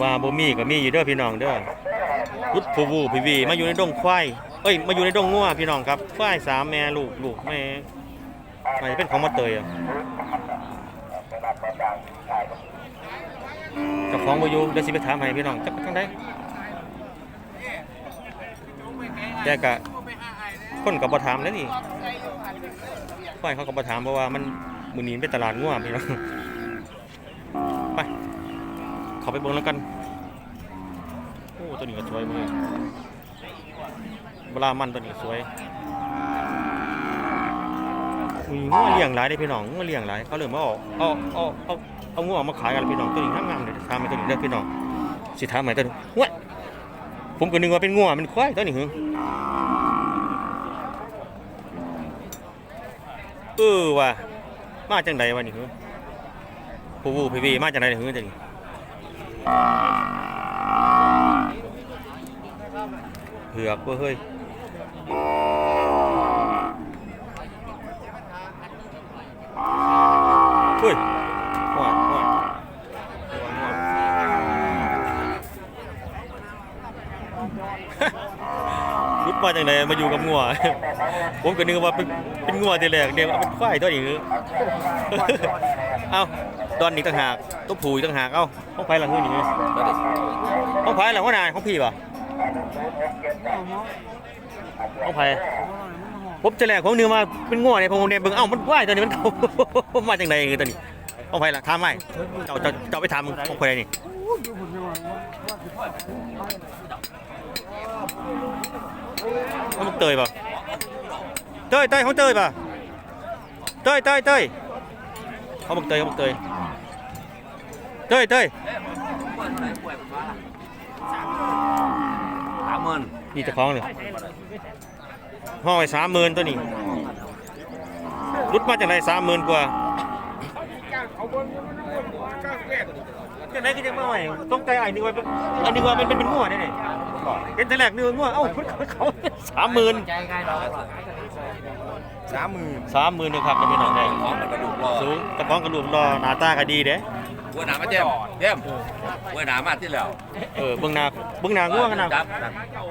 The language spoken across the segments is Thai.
ว่าบ่มีก็มีอยู่เด้อพี่น้องเด้อรุดผู้วูพี่วีมาอยู่ในดงควายเอ้ยมาอยู่ในดงงัวพี่น้องครับควายสามแม่ลูกลูกแม่มันจะเป็นของมาเตยอะเจ้าของบ่อยู่เดี๋ยวสิไปถามให้พี่น้องจักไปทางใดแต่ก็คนก็บ่ถามแล้วนี่ควายเขาก็บ่ถามเพราะว่ามันมือนีเป็นตลาดงัวพี่น้อง ข้าไปเบิ่งแล้วกัน โอ้ตัวนี้ก็สวยมากเวลามันตัวนี้สวยอุ้ยงัวเลี้ยงหลายได้พี่น้องงัวเลี้ยงหลายเขาเริ่มมาเอาเอาเอาเอาเอางัวมาขายกันพี่น้องตัวนี้งามๆเลยถามไปตัวนี้เด้พี่น้องสิถามใหม่ตัวนี้ว้ยผมก็นึกว่าเป็นงัวเป็นควายตัวนี้หึเออว่ะมาจังไดวะนี่หึผู้วูพี่มาจังไดหึจังนี้ เผือกเว้ยเฮ้ยเฮ้ยว้าวว้าวว้าว รุดมาจังไดมาอยู่กับงัว ผมก็นึกว่าเป็นเป็นงัวทีแรกเดี๋ยวเอาเป็นควายตัวนี้เอ้าดอนนี่ต่างหากตัวผูอีกต่างหากเอ้าห้องไผ่หลังนี่นี่ห้องไผ่หลังว่านายห้องพี่ป่ะเอาไผ่ผมจะแหลกผมนึกว่าเป็นง่วเนี่ยผมเนี่ยเบิ่งเอ้ามันว่ายตัวนี้มันมาจากไหนเงี้ยตัวนี้เอาไผ่ละทำไหมเจ้าเจ้าเจ้าไปทำของใครนี่ เอามันเตยป่ะเตยเตยของเตยป่ะเตยเตยเตยเขาบอกเตยเขาบอกเตยเตยเตยสามหมื่นนี่เจะคล้าของเลยห้องไปสามหมื่นตัวนี้รุดมาจากไหนสามหมื่นกว่าจากไหนก็ยังไม่ไหวต้องใจไอ้นึกว่าเป็นอันนึกว่ามันเป็นเป็นงัวนี่ นี่เห็นแต่แรกนึกว่างัวเอ้าเขาสามหมื่นใจง่ายเนาะสามหมื่นสามหมื่นนะครับไม่เป็นหนังได้ของมันกระดูกรอสูงกระเพาะกระดูกรอหน้าตาก็ดีเด้วัวหนามาเต็มเต็มวัวหนามาที่แล้วเออเบื้องหน้าเบื้องหน้างัวกันนะจับ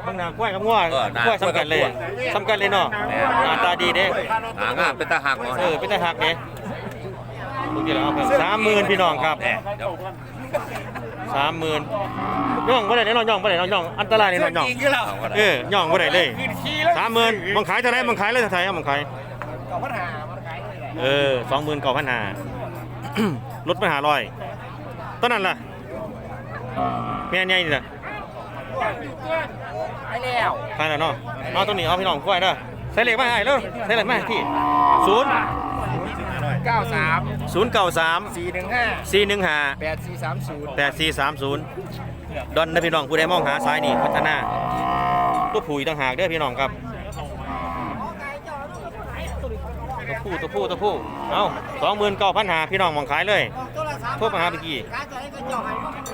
เบื้องหน้ากล้วยกับงัวเออหน้ากล้วยสำคัญเลยกล้วยกับกล้วยสำคัญเลยเนาะหน้าตาดีเด้หางามเป็นตาหักเนาะเออเป็นตาหักเนี่ยเมื่อกี้เราเอาไปสามหมื่นพี่น้องครับแหม่เดี๋ยว สามหมื่นย่องบ่ได้เนาะย่องบ่ได้เนาะย่องอันตรายนี่เนาะย่องเอาก็ได้เออย่องบ่ได้เลยสามหมื่นมังขายเท่าไหรมังขายเลยเท่าไหร่มังขายเออสองหมื่นเก้าพันห้าลดไปหาร้อยต้นนั้นล่ะแม่ใหญ่นี่ล่ะไปแล้วขายแล้วเนาะเอาตัวนี้เอาพี่น้องกล้วยเด้อใส่เหล็กมาให้เร็วใส่เหล็กมาให้พี่ศูนย์ เก้าสามศูนย์เก้าสามสี่หนึ่งห้าสี่หนึ่งห้าแปดสี่สามศูนย์แปดสี่สามศูนย์ดอนนะพี่น้องผู้ใดมองหาสายนี่พัฒนาตัวผู้อีกต่างหากเด้อพี่น้องครับตัวผู้ตัวผู้ตัวผู้เอาสองหมื่นเก้าพันหาพี่น้องมองขายเลยโทษมาหาเมื่อกี้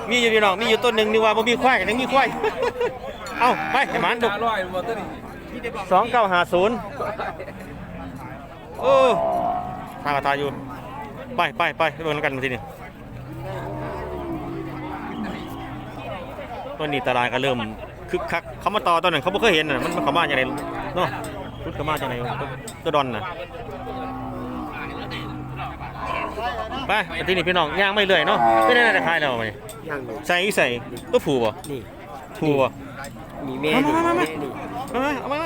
มีอยู่พี่น้องมีอยู่ต้นหนึ่งนี่ว่าบ่มีควายกันยังมีควายเอาไปไอ้หมันดุร้อยวัวตัวนี้สองเก้าหาศูนย์โอ้ ทางกระตายอยู่ไปไปไปไปเบิ่งกันมาทีนี้ตอนนี้ตลาดก็เริ่มคึกคักเขามาต่อตอนนั้นเขาไม่เคยเห็นน่ะมันมันเขามาอย่างไรเนาะชุดเขามาจากไหนตัวตัวดอนน่ะไปไปที่นี่พี่น้องย่างไม่เรื่อยเนาะไม่ได้ได้ขายแล้วไหมยังอยู่ใส่อีใส่ตัวผูบ่นี่ผูบ่มีแม่นี่มามามาแม่นี่เอามาเอามา